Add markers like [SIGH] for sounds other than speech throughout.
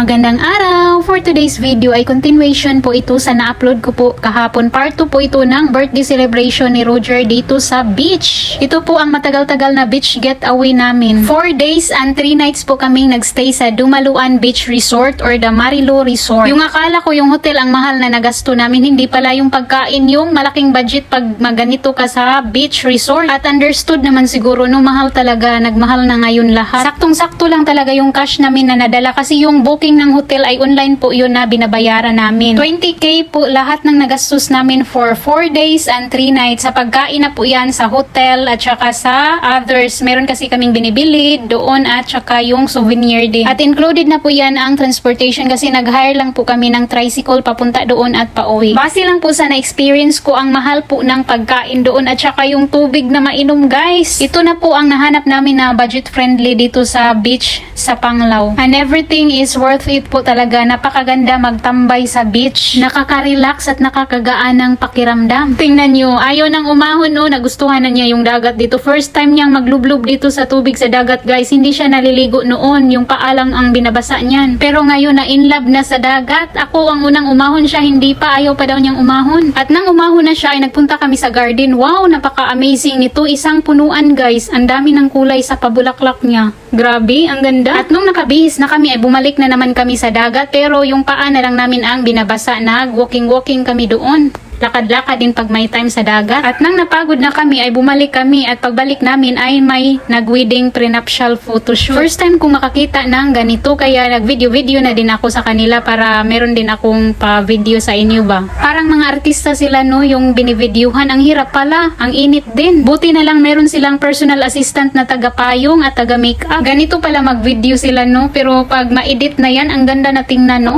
Magandang araw! For today's video ay continuation po ito sa na-upload ko po kahapon. Part 2 po ito ng birthday celebration ni Roger dito sa beach. Ito po ang matagal-tagal na beach getaway namin. 4 days and 3 nights po kaming nagstay sa Dumaluan Beach Resort or the Marilo Resort. Yung akala ko yung hotel ang mahal na nagasto namin, hindi pala yung pagkain yung malaking budget pag maganito ka sa beach resort. At understood naman siguro no mahal talaga, nagmahal na ngayon lahat. Saktong-sakto lang talaga yung cash namin na nadala kasi yung booking ng hotel ay online po yun na binabayaran namin. 20k po lahat ng nagastos namin for 4 days and 3 nights. Sa pagkain na po yan sa hotel at saka sa others. Meron kasi kaming binibili doon at saka yung souvenir din. At included na po yan ang transportation kasi nag-hire lang po kami ng tricycle papunta doon at pauwi. Base lang po sa na-experience ko ang mahal po ng pagkain doon at saka yung tubig na mainom guys. Ito na po ang nahanap namin na budget friendly dito sa beach sa Panglao. And everything is worth it po talaga. Napakaganda magtambay sa beach. Nakaka-relax at nakakagaan ng pakiramdam. Tingnan nyo, ayaw nang umahon no, nagustuhan na niya yung dagat dito. First time niyang maglublob dito sa tubig sa dagat guys. Hindi siya naliligo noon. Yung paalang ang binabasa niyan. Pero ngayon na in love na sa dagat. Ako ang unang umahon siya, hindi pa. Ayaw pa daw niyang umahon. At nang umahon na siya ay nagpunta kami sa garden. Wow, napaka-amazing nito. Isang punuan guys. Ang dami ng kulay sa pabulaklak niya. Grabe, ang ganda. At nung nakabihis na kami ay bumalik na naman kami sa dagat pero yung paa na lang namin ang binabasa. Nag-walking-walking kami doon. Lakad-lakad din pag may time sa dagat. At nang napagod na kami ay bumalik kami at pagbalik namin ay may nag-wedding prenuptial photoshoot. First time kong makakita ng ganito kaya nag-video-video na din ako sa kanila para meron din akong pa-video sa inyo ba. Parang mga artista sila no yung binivideohan. Ang hirap pala, ang init din. Buti na lang meron silang personal assistant na taga-payong at taga-makeup. Ganito pala mag-video sila no pero pag ma-edit na yan ang ganda na tingnan no.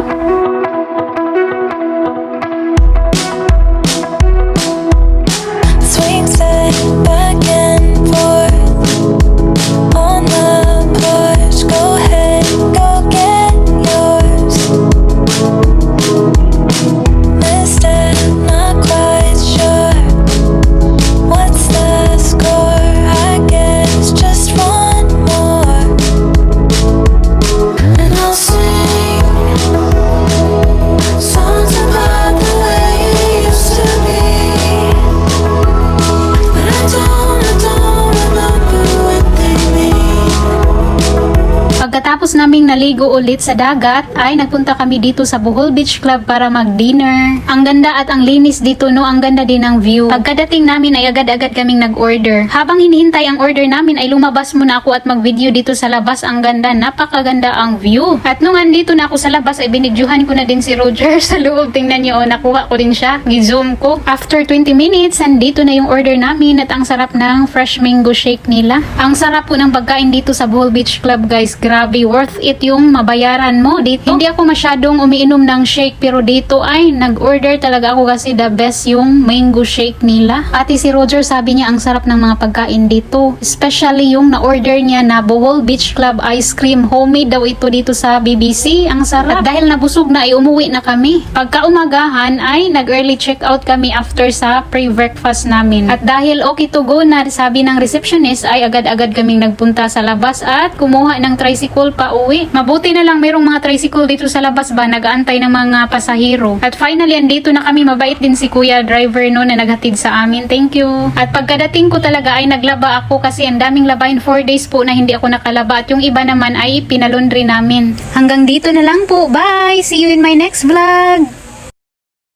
Pagkatapos naming naligo ulit sa dagat, ay nagpunta kami dito sa Bohol Beach Club para mag-dinner. Ang ganda at ang linis dito, no? Ang ganda din ng view. Pagkadating namin ay agad-agad kaming nag-order. Habang hinihintay ang order namin ay lumabas muna ako at mag-video dito sa labas. Ang ganda, napakaganda ang view. At nung andito na ako sa labas ay binidyohan ko na din si Roger [LAUGHS] sa loob. Tingnan niyo, oh, nakuha ko din siya. Gizoom ko. After 20 minutes, andito na yung order namin at ang sarap ng fresh mango shake nila. Ang sarap po ng pagkain dito sa Bohol Beach Club guys. Grabe, worth it yung mabayaran mo dito. Hindi ako masyadong umiinom ng shake pero dito ay nag-order talaga ako kasi the best yung mango shake nila. Ate si Roger sabi niya ang sarap ng mga pagkain dito. Especially yung na-order niya na Bohol Beach Club ice cream. Homemade daw ito dito sa BBC. Ang sarap. At dahil nabusog na ay umuwi na kami. Pagka umagahan ay nag-early check out kami after sa pre-breakfast namin. At dahil okay to go na sabi ng receptionist ay agad-agad kaming nagpunta sa labas at kumuha ng tricycle pa uwi. Mabuti na lang mayroong mga tricycle dito sa labas ba nagaantay ng mga pasahero. At finally andito na kami mabait din si kuya driver no na naghatid sa amin. Thank you. At pagkadating ko talaga ay naglaba ako kasi ang daming labahin 4 days po na hindi ako nakalaba at yung iba naman ay pinalundry namin. Hanggang dito na lang po. Bye! See you in my next vlog!